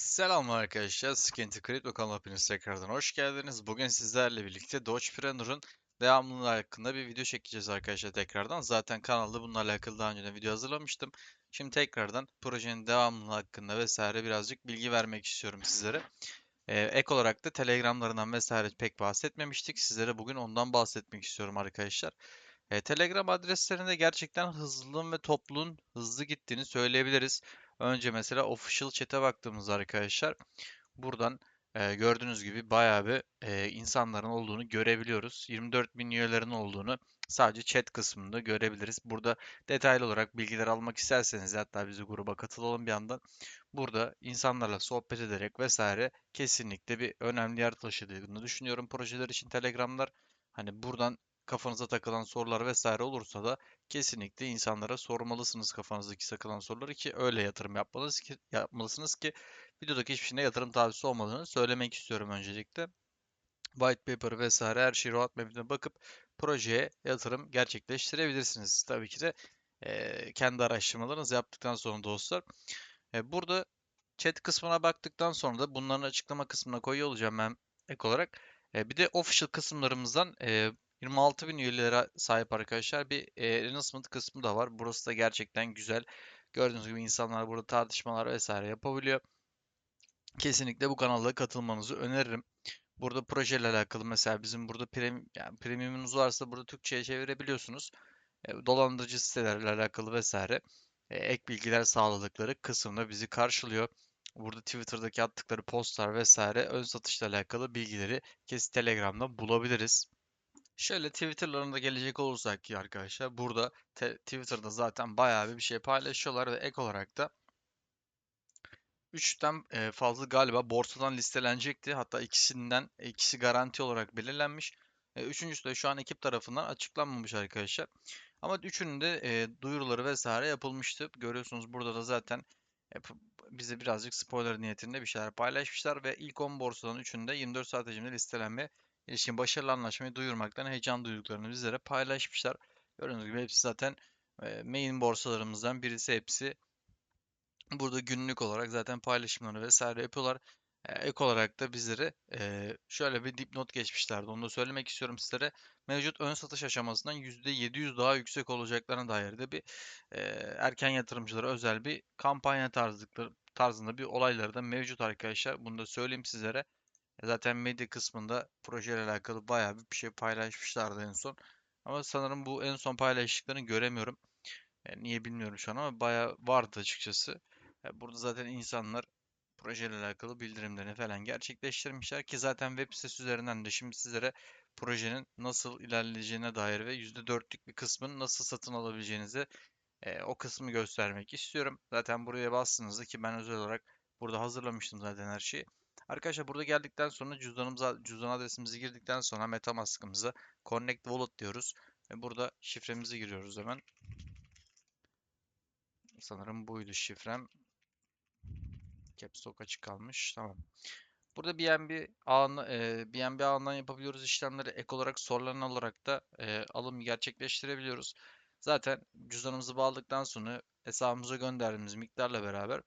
Selam arkadaşlar, Skinty Crypto kanalına hepiniz tekrardan hoş geldiniz. Bugün sizlerle birlikte Dogepreneur'un devamlılığı hakkında bir video çekeceğiz arkadaşlar tekrardan. Zaten kanalda bununla alakalı daha önce de video hazırlamıştım. Şimdi tekrardan projenin devamlılığı hakkında vesaire birazcık bilgi vermek istiyorum sizlere. Ee, ek olarak da Telegramlarından vesaire pek bahsetmemiştik. Sizlere bugün ondan bahsetmek istiyorum arkadaşlar. E, Telegram adreslerinde gerçekten hızlılığın ve topluluğun hızlı gittiğini söyleyebiliriz. Önce mesela official chat'e baktığımızda arkadaşlar buradan e, gördüğünüz gibi bayağı bir e, insanların olduğunu görebiliyoruz. 24 bin üyelerin olduğunu sadece chat kısmında görebiliriz. Burada detaylı olarak bilgiler almak isterseniz hatta bizi gruba katılalım bir yandan. Burada insanlarla sohbet ederek vesaire kesinlikle bir önemli yer taşıdığını düşünüyorum projeler için Telegramlar. Hani buradan kafanıza takılan sorular vesaire olursa da kesinlikle insanlara sormalısınız kafanızdaki takılan soruları ki öyle yatırım yapmalısınız ki, yapmalısınız ki videodaki hiçbir şeyine yatırım tavsiyesi olmadığını söylemek istiyorum öncelikle. White paper vesaire her şey roadmap'ine bakıp projeye yatırım gerçekleştirebilirsiniz. Tabii ki de e, kendi araştırmalarınızı yaptıktan sonra dostlar. E, burada chat kısmına baktıktan sonra da bunların açıklama kısmına koyuyor olacağım ben ek olarak. E, bir de official kısımlarımızdan e, 26 bin üyelere sahip arkadaşlar bir e, announcement kısmı da var. Burası da gerçekten güzel. Gördüğünüz gibi insanlar burada tartışmalar vesaire yapabiliyor. Kesinlikle bu kanala katılmanızı öneririm. Burada projeyle alakalı mesela bizim burada premium, yani premiumunuz varsa burada Türkçe'ye çevirebiliyorsunuz. E, dolandırıcı sitelerle alakalı vesaire e, ek bilgiler sağladıkları kısımda bizi karşılıyor. Burada Twitter'daki attıkları postlar vesaire ön satışla alakalı bilgileri kesin Telegram'da bulabiliriz. Şöyle Twitter'larında gelecek olursak ki arkadaşlar burada te- Twitter'da zaten bayağı bir şey paylaşıyorlar ve ek olarak da 3'ten e, fazla galiba borsadan listelenecekti. Hatta ikisinden ikisi garanti olarak belirlenmiş. E, üçüncüsü de şu an ekip tarafından açıklanmamış arkadaşlar. Ama üçünün de e, duyuruları vesaire yapılmıştı. Görüyorsunuz burada da zaten bize birazcık spoiler niyetinde bir şeyler paylaşmışlar ve ilk 10 borsadan üçünde 24 saat hacimde listelenme ilişkin başarılı anlaşmayı duyurmaktan heyecan duyduklarını bizlere paylaşmışlar. Gördüğünüz gibi hepsi zaten e, main borsalarımızdan birisi hepsi. Burada günlük olarak zaten paylaşımları vesaire yapıyorlar. E, ek olarak da bizlere e, şöyle bir dipnot geçmişlerdi. Onu da söylemek istiyorum sizlere. Mevcut ön satış aşamasından %700 daha yüksek olacaklarına dair de bir erken yatırımcılara özel bir kampanya tarzı, tarzında bir olayları da mevcut arkadaşlar. Bunu da söyleyeyim sizlere. Zaten medya kısmında projeyle alakalı bayağı bir şey paylaşmışlardı en son. Ama sanırım bu en son paylaştıklarını göremiyorum. Yani niye bilmiyorum şu an ama bayağı vardı açıkçası. Yani burada zaten insanlar projeyle alakalı bildirimlerini falan gerçekleştirmişler ki zaten web sitesi üzerinden de şimdi sizlere projenin nasıl ilerleyeceğine dair ve %4'lük bir kısmını nasıl satın alabileceğinizi e, o kısmı göstermek istiyorum. Zaten buraya bastığınızda ki ben özel olarak burada hazırlamıştım zaten her şeyi. Arkadaşlar burada geldikten sonra cüzdanımıza, cüzdan adresimizi girdikten sonra Metamask'ımıza Connect Wallet diyoruz. Ve burada şifremizi giriyoruz hemen. Sanırım buydu şifrem. Caps açık kalmış. Tamam. Burada BNB ağını, e, BNB ağından yapabiliyoruz işlemleri. Ek olarak sorulan olarak da e, alım gerçekleştirebiliyoruz. Zaten cüzdanımızı bağladıktan sonra hesabımıza gönderdiğimiz miktarla beraber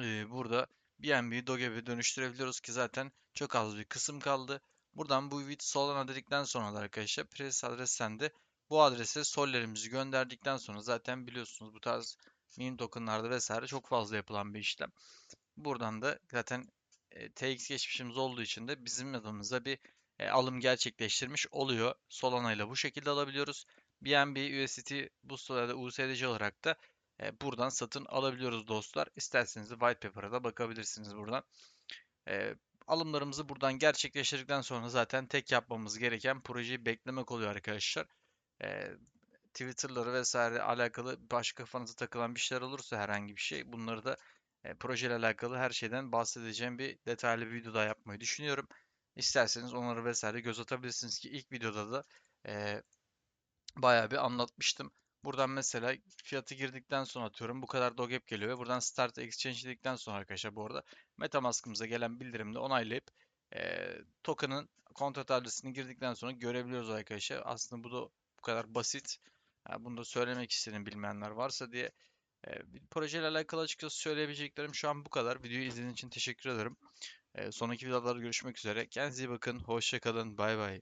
e, burada BNB'yi Doge'ye dönüştürebiliyoruz ki zaten çok az bir kısım kaldı. Buradan bu vid Solana dedikten sonra da arkadaşlar Press adresten de bu adrese sollerimizi gönderdikten sonra zaten biliyorsunuz bu tarz meme tokenlarda vesaire çok fazla yapılan bir işlem. Buradan da zaten e, TX geçmişimiz olduğu için de bizim adımıza bir e, alım gerçekleştirmiş oluyor. Solana ile bu şekilde alabiliyoruz. BNB, USDT, Boost ya da USDC olarak da buradan satın alabiliyoruz dostlar. İsterseniz de white paper'a da bakabilirsiniz buradan. E, alımlarımızı buradan gerçekleştirdikten sonra zaten tek yapmamız gereken projeyi beklemek oluyor arkadaşlar. E, Twitter'ları vesaire alakalı başka kafanıza takılan bir şeyler olursa herhangi bir şey bunları da e, projeyle alakalı her şeyden bahsedeceğim bir detaylı bir video yapmayı düşünüyorum. İsterseniz onları vesaire göz atabilirsiniz ki ilk videoda da e, bayağı bir anlatmıştım. Buradan mesela fiyatı girdikten sonra atıyorum bu kadar dogep geliyor ve buradan start exchange dedikten sonra arkadaşlar bu arada Metamask'ımıza gelen bildirimde onaylayıp e, token'ın kontrat adresini girdikten sonra görebiliyoruz arkadaşlar. Aslında bu da bu kadar basit. Yani bunu da söylemek istedim bilmeyenler varsa diye. E, bir projeyle alakalı açıkçası söyleyebileceklerim şu an bu kadar. Videoyu izlediğiniz için teşekkür ederim. E, sonraki videolarda görüşmek üzere. Kendinize iyi bakın. Hoşça kalın. Bay bay.